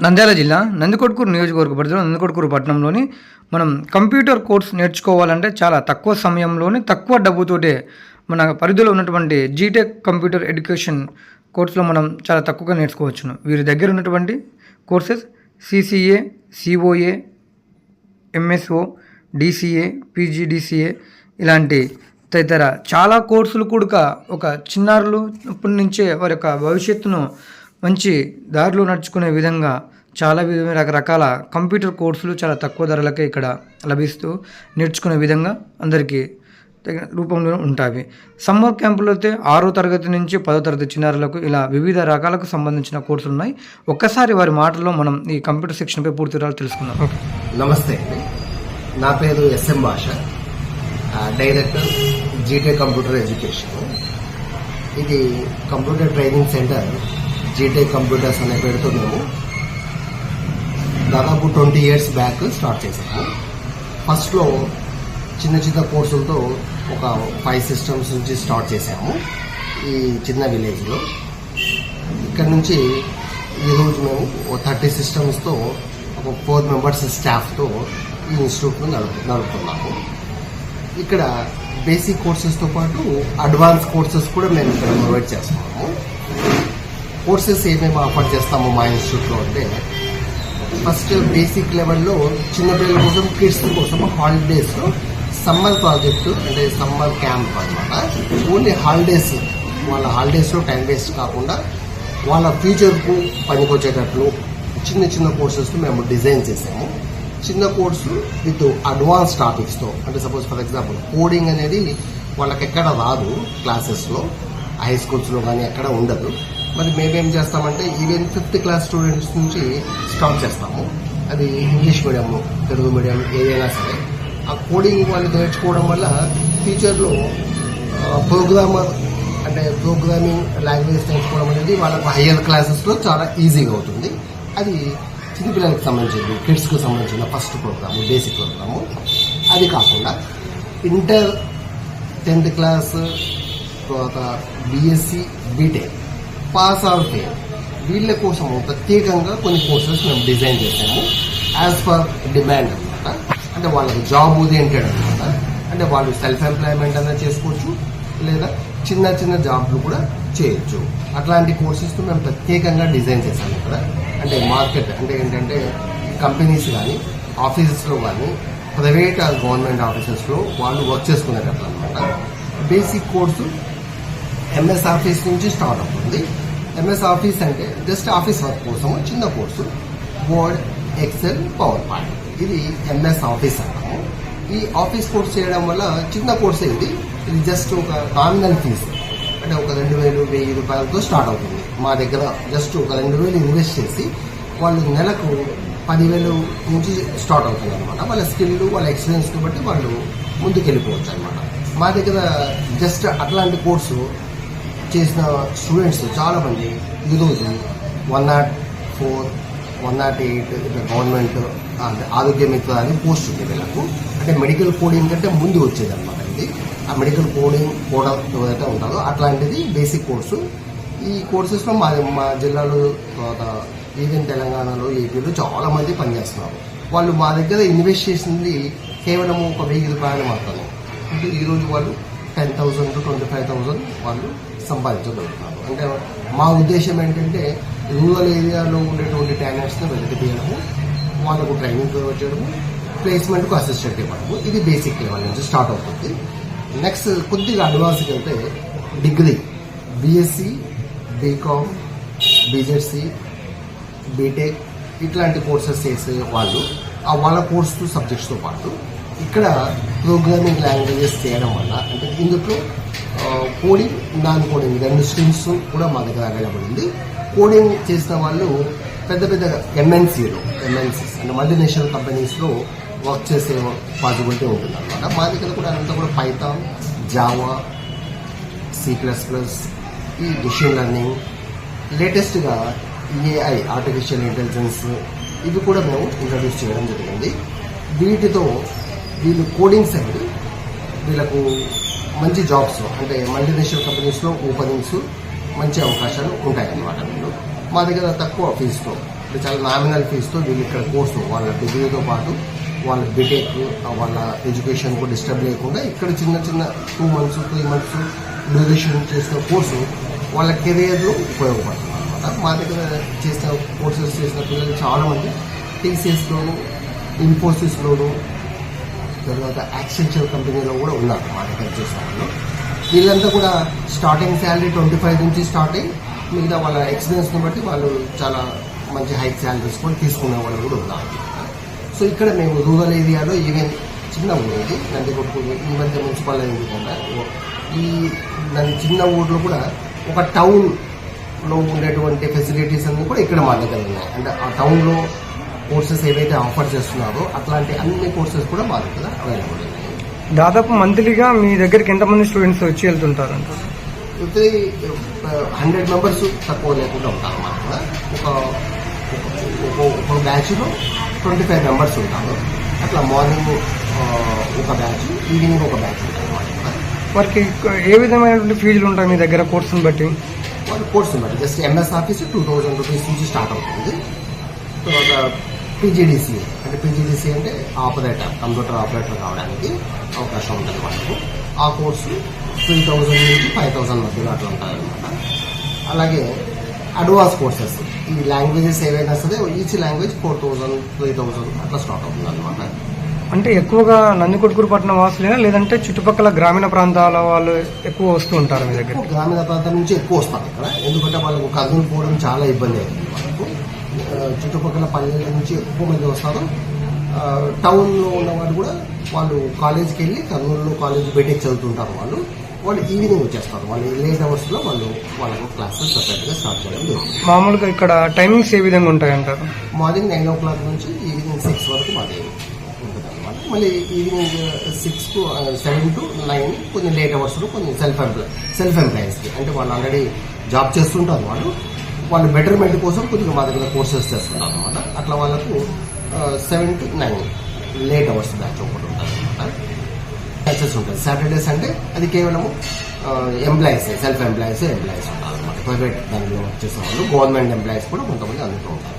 నంద్యాల జిల్లా నందికొట్కూరు నియోజకవర్గ పరిధిలో నందికొట్కూరు పట్టణంలోని మనం కంప్యూటర్ కోర్స్ నేర్చుకోవాలంటే చాలా తక్కువ సమయంలోనే తక్కువ డబ్బుతోటే మన పరిధిలో ఉన్నటువంటి జీటెక్ కంప్యూటర్ ఎడ్యుకేషన్ కోర్సులో మనం చాలా తక్కువగా నేర్చుకోవచ్చును. వీరి దగ్గర ఉన్నటువంటి courses CCA COA MSO DCA PGDCA ఇలాంటి తదితర చాలా కోర్సులు కూడా ఒక చిన్నారులు ఇప్పటి నుంచే వారి యొక్క భవిష్యత్తును మంచి దారిలో నడుచుకునే విధంగా చాలా విధమైన రకరకాల కంప్యూటర్ కోర్సులు చాలా తక్కువ ధరలకే ఇక్కడ లభిస్తూ నేర్చుకునే విధంగా అందరికీ తగిన రూపంలో ఉంటాయి. సమ్మర్ క్యాంపులో అయితే ఆరో తరగతి నుంచి పదో తరగతి చిన్నారులకు ఇలా వివిధ రకాలకు సంబంధించిన కోర్సులు ఉన్నాయి. ఒక్కసారి వారి మాటల్లో మనం ఈ కంప్యూటర్ సెక్షన్పై పూర్తి వివరాలు తెలుసుకుందాం. నమస్తే నా పేరు ఎస్ఎం భాష. డైరెక్టర్ జీటే కంప్యూటర్ ఎడ్యుకేషన్. ఇది కంప్యూటర్ ట్రైనింగ్ సెంటర్ జీటే కంప్యూటర్స్ అనే పేరుతో మేము దాదాపు ట్వంటీ ఇయర్స్ బ్యాక్ స్టార్ట్ చేశాము ఫస్ట్లో చిన్న చిన్న కోర్సులతో ఒక ఫైవ్ సిస్టమ్స్ నుంచి స్టార్ట్ చేసాము ఈ చిన్న విలేజ్లో ఇక్కడ నుంచి ఈరోజు మేము థర్టీ సిస్టమ్స్తో ఒక ఫోర్ మెంబర్స్ స్టాఫ్తో ఈ ఇన్స్టిట్యూట్ను నడుపు నడుపుతున్నాము. ఇక్కడ బేసిక్ కోర్సెస్తో పాటు అడ్వాన్స్ కోర్సెస్ కూడా మేము ఇక్కడ ప్రొవైడ్ చేస్తున్నాము. కోర్సెస్ ఏమేమి ఆఫర్ చేస్తాము మా ఇన్స్టిట్యూట్లో అంటే ఫస్ట్ బేసిక్ లెవెల్లో చిన్నపిల్లల కోసం కిడ్స్ కోసం హాలిడేస్లో సమ్మర్ ప్రాజెక్టు అంటే సమ్మర్ క్యాంప్ అనమాట ఓన్లీ హాలిడేస్ వాళ్ళ హాలిడేస్లో టైం వేస్ట్ కాకుండా వాళ్ళ ఫ్యూచర్కు పనికొచ్చేటట్లు చిన్న చిన్న కోర్సెస్ మేము డిజైన్ చేసాము. చిన్న కోర్సు విత్ అడ్వాన్స్ టాపిక్స్తో అంటే సపోజ్ ఫర్ ఎగ్జాంపుల్ కోడింగ్ అనేది వాళ్ళకి ఎక్కడ రాదు క్లాసెస్లో హై స్కూల్స్లో కానీ ఎక్కడ ఉండదు. మరి మేమేం చేస్తామంటే ఈవెన్ ఫిఫ్త్ క్లాస్ స్టూడెంట్స్ నుంచి స్టార్ట్ చేస్తాము. అది ఇంగ్లీష్ మీడియం తెలుగు మీడియం ఏదైనా సరే. ఆ కోడింగ్ వాళ్ళు నేర్చుకోవడం వల్ల ఫ్యూచర్లో ప్రోగ్రామర్ అంటే ప్రోగ్రామింగ్ లాంగ్వేజ్ నేర్చుకోవడం అనేది వాళ్ళకు హయ్యర్ క్లాసెస్లో చాలా ఈజీగా అవుతుంది. అది చిన్నపిల్లలకు సంబంధించింది కిడ్స్కి సంబంధించిన ఫస్ట్ ప్రోగ్రాము బేసిక్ ప్రోగ్రాము. అది కాకుండా ఇంటర్ టెన్త్ క్లాస్ తర్వాత B Sc B Tech pass అవుతే వీళ్ళ కోసము ప్రత్యేకంగా కొన్ని కోర్సెస్ మేము డిజైన్ చేసాము. యాజ్ పర్ డిమాండ్ అనమాట అంటే వాళ్ళకి జాబ్ ఓరియంటెడ్ అనమాట అంటే వాళ్ళు సెల్ఫ్ ఎంప్లాయ్మెంట్ అన్నా చేసుకోవచ్చు లేదా చిన్న చిన్న జాబ్లు కూడా చేయొచ్చు. అట్లాంటి కోర్సెస్ మేము ప్రత్యేకంగా డిజైన్ చేశాము ఇక్కడ అంటే మార్కెట్ అంటే ఏంటంటే కంపెనీస్ కానీ ఆఫీసెస్లో కానీ ప్రైవేట్ గవర్నమెంట్ ఆఫీసెస్లో వాళ్ళు వర్క్ చేసుకునేటట్లు అనమాట basic course M S office నుంచి స్టార్ట్ అవుతుంది. ఎంఎస్ ఆఫీస్ అంటే జస్ట్ ఆఫీస్ వర్క్ కోసం చిన్న course. Word excel power point ఇది ఎంఎస్ ఆఫీస్ అంటాము ఈ ఆఫీస్ కోర్స్ చేయడం వల్ల చిన్న కోర్స్ ఇది. ఇది జస్ట్ ఒక నామినల్ ఫీజు అంటే ఒక రెండు వేలు వెయ్యి రూపాయలతో స్టార్ట్ అవుతుంది. మా దగ్గర జస్ట్ ఒక రెండు వేలు ఇన్వెస్ట్ చేసి వాళ్ళు నెలకు పదివేలు నుంచి స్టార్ట్ అవుతుంది అనమాట. వాళ్ళ స్కిల్ వాళ్ళ ఎక్స్పీరియన్స్ని బట్టి వాళ్ళు ముందుకు వెళ్ళిపోవచ్చు అనమాట. మా దగ్గర జస్ట్ అట్లాంటి కోర్సు చేసిన స్టూడెంట్స్ చాలామంది ఈరోజు one nought four one nought eight ఇట్లా గవర్నమెంట్ అంటే ఆరోగ్య మిత్ర అని పోస్ట్ ఉంది వీళ్ళకు. అంటే మెడికల్ కోడింగ్ కంటే ముందు వచ్చేది అనమాట ఇది. ఆ మెడికల్ కోడింగ్ కూడా ఏదైతే ఉంటారో అట్లాంటిది బేసిక్ కోర్సు ఈ కోర్సెస్లో మా మా జిల్లాలో తర్వాత ఈవెన్ తెలంగాణలో ఏపీలో చాలామంది పనిచేస్తున్నారు. వాళ్ళు మా దగ్గర ఇన్వెస్ట్ చేసింది కేవలం ఒక వెయ్యి రూపాయలు మాత్రమే. అంటే ఈరోజు వాళ్ళు ten thousand to twenty five thousand వాళ్ళు సంపాదించగలుగుతాము. అంటే మా ఉద్దేశం ఏంటంటే రూరల్ ఏరియాలో ఉండేటువంటి టాలెంట్స్ని వెలికి తీయడము వాళ్ళకు ట్రైనింగ్ ప్రొవైడ్ చేయడము ప్లేస్మెంట్కు అసిస్టెంట్ ఇవ్వడము ఇది బేసిక్ లెవెల్ నుంచి స్టార్ట్ అవుతుంది. నెక్స్ట్ కొద్దిగా అడ్వాన్స్కి వెళ్తే degree B Sc B Com B Z C B Tech ఇట్లాంటి కోర్సెస్ చేసే వాళ్ళు ఆ వాళ్ళ కోర్సు సబ్జెక్ట్స్తో పాటు ఇక్కడ ప్రోగ్రామింగ్ లాంగ్వేజెస్ చేయడం వల్ల అంటే ఇందులో కోడింగ్ నాన్ కోడింగ్ రెండు స్ట్రీమ్స్ కూడా మా దగ్గర అవైలబుల్ ఉంది. కోడింగ్ చేసిన వాళ్ళు పెద్ద పెద్ద ఎంఎన్సీలో ఎంఎన్సీస్ అంటే మల్టీనేషనల్ కంపెనీస్లో వర్క్ చేసే పాసిబిలిటీ ఉంటుంది అనమాట మా దగ్గర కూడా అంతా కూడా Python Java C plus plus ఈ మిషన్ లెర్నింగ్ లేటెస్ట్గా ఏఐ ఆర్టిఫిషియల్ ఇంటెలిజెన్స్ ఇవి కూడా మేము ఇంట్రడ్యూస్ చేయడం జరిగింది. వీటితో వీళ్ళు కోడింగ్ సైడ్ వీళ్ళకు మంచి జాబ్స్ అంటే మల్టీనేషనల్ కంపెనీస్లో ఓపెనింగ్స్ మంచి అవకాశాలు ఉంటాయన్నమాట వీళ్ళు మా దగ్గర తక్కువ ఫీజుతో అంటే చాలా నామినల్ ఫీజుతో వీళ్ళు ఇక్కడ కోర్సు వాళ్ళ డిగ్రీతో పాటు వాళ్ళ బీటెక్ వాళ్ళ ఎడ్యుకేషన్ కూడా డిస్టర్బ్ లేకుండా ఇక్కడ చిన్న చిన్న two months three months duration చేసిన కోర్సు వాళ్ళ కెరియర్లో ఉపయోగపడుతుంది అనమాట మా దగ్గర చేసిన కోర్సెస్ చేసిన పిల్లలు చాలామంది టీసీఎస్లోను ఇన్ఫోసిస్లోను తర్వాత యాక్సెంచర్ కంపెనీలో కూడా ఉన్నారు మా దగ్గర వాళ్ళు వీళ్ళంతా కూడా స్టార్టింగ్ శాలరీ ట్వంటీ ఫైవ్ నుంచి స్టార్ట్ అయ్యి మిగతా వాళ్ళ ఎక్స్పీరియన్స్ని బట్టి వాళ్ళు చాలా మంచి హై శాలరీస్ కూడా తీసుకునే వాళ్ళు కూడా ఉన్నారు. సో ఇక్కడ మేము రూరల్ ఏరియాలో ఈవెన్ చిన్న ఊరేది ఇది ఈ మధ్య మున్సిపల్ అయింది కదా. ఈ దాని చిన్న ఊర్లో కూడా ఒక టౌన్లో ఉండేటువంటి ఫెసిలిటీస్ అన్నీ కూడా ఇక్కడ మా దగ్గర ఉన్నాయి. అంటే ఆ టౌన్లో కోర్సెస్ ఏవైతే ఆఫర్ చేస్తున్నారో అట్లాంటి అన్ని కోర్సెస్ కూడా మా దగ్గర అవైలబుల్ ఉన్నాయి. దాదాపు మంత్లీగా మీ దగ్గరికి ఎంతమంది స్టూడెంట్స్ వచ్చి వెళ్తుంటారు? అయితే హండ్రెడ్ మెంబర్స్ తక్కువ లేకుండా ఉంటారు అన్నమాట ఒక ఒక- ఒక బ్యాచ్లో ట్వంటీ ఫైవ్ మెంబర్స్ ఉంటారు. అట్లా మార్నింగ్ ఒక బ్యాచ్ ఈవినింగ్ ఒక బ్యాచ్ ఉంటారు వారికి ఏ విధమైనటువంటి ఫీజులు ఉంటాయి మీ దగ్గర కోర్సును బట్టి? వాళ్ళ కోర్స్ ఉన్నది just M S office two thousand rupees నుంచి స్టార్ట్ అవుతుంది. తర్వాత పీజీడీసీ. అంటే పీజీడీసీ అంటే ఆపరేటర్ కంప్యూటర్ ఆపరేటర్ కావడానికి అవకాశం ఉంటుంది వాళ్ళకు ఆ కోర్సు త్రీ థౌజండ్ నుంచి ఫైవ్ థౌజండ్ మధ్యలో అట్లా ఉంటుంది అనమాట అలాగే అడ్వాన్స్ కోర్సెస్. ఈ లాంగ్వేజెస్ ఏవైనా సరే each language four thousand three thousand అట్లా స్టార్ట్ అవుతుంది అనమాట అంటే ఎక్కువగా నందికొట్కూరు పట్టణం వాసులేనా లేదంటే చుట్టుపక్కల గ్రామీణ ప్రాంతాల వాళ్ళు ఎక్కువ వస్తూ ఉంటారు మీ దగ్గర గ్రామీణ ప్రాంతం నుంచి ఎక్కువ వస్తారు ఇక్కడ. ఎందుకంటే వాళ్ళకు కర్నూలు పోవడం చాలా ఇబ్బంది అవుతుంది. చుట్టుపక్కల పల్లెల నుంచి ఎక్కువ మంది వస్తారు. టౌన్లో ఉన్న వాళ్ళు కూడా వాళ్ళు కాలేజీకి వెళ్ళి కర్నూలులో కాలేజ్ బీటెక్ చదువుతుంటారు వాళ్ళు. వాళ్ళు ఈవినింగ్ వచ్చేస్తారు. వాళ్ళు లేట్ అవర్స్లో వాళ్ళు వాళ్ళకు క్లాసెస్ సపరేట్గా స్టార్ట్ చేయడం జరుగుతుంది. మామూలుగా ఇక్కడ టైమింగ్స్ ఏ విధంగా ఉంటాయి అంటారు మార్నింగ్ నైన్ ఓ క్లాక్ నుంచి ఈవినింగ్ సిక్స్ వరకు మాది ఉంటుంది అనమాట మళ్ళీ evening six to seven to nine కొన్ని లేట్ అవర్స్లో కొన్ని సెల్ఫ్ ఎంప్లాయ్ సెల్ఫ్ ఎంప్లాయీస్కి. అంటే వాళ్ళు ఆల్రెడీ జాబ్ చేస్తుంటారు వాళ్ళు. వాళ్ళు బెటర్మెంట్ కోసం కొద్దిగా మా దగ్గర కోర్సెస్ చేస్తున్నారు అనమాట అట్లా వాళ్ళకు seven to nine late hours batch ఒకటి ఉంటుంది అనమాట బ్యాచెస్ ఉంటుంది. సాటర్డేస్ అంటే అది కేవలము ఎంప్లాయీస్ సెల్ఫ్ ఎంప్లాయీస్ ఎంప్లాయీస్ ఉంటారు అనమాట ప్రైవేట్ దానిలో వర్క్ వాళ్ళు గవర్నమెంట్ ఎంప్లాయీస్ కూడా కొంతమంది అందుతూ ఉంటారు.